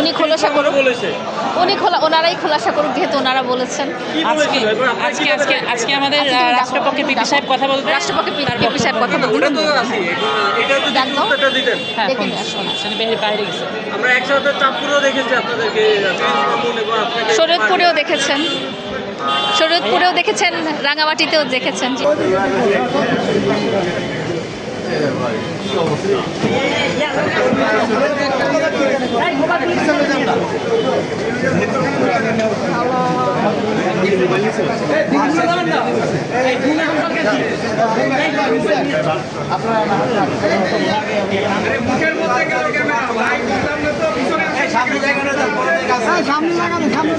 উনি খোলাসা করুক উনি খোলা ওনারাই খোলাসা করুক যেহেতু ওনারা বলেছেন। আজকে আজকে আজকে আজকে আমাদের রাষ্ট্রপক্ষে পিপি সাহেব কথা বলবে রাষ্ট্রপক্ষে পিপি সাহেব কথা হ্যাঁ প্রিন্সিপাল শরীয়তপুরেও দেখেছেন। শরীয়তপুরেও দেখেছেন রাঙামাটিতেও দেখেছেন। সামনে লাগাবে সামনে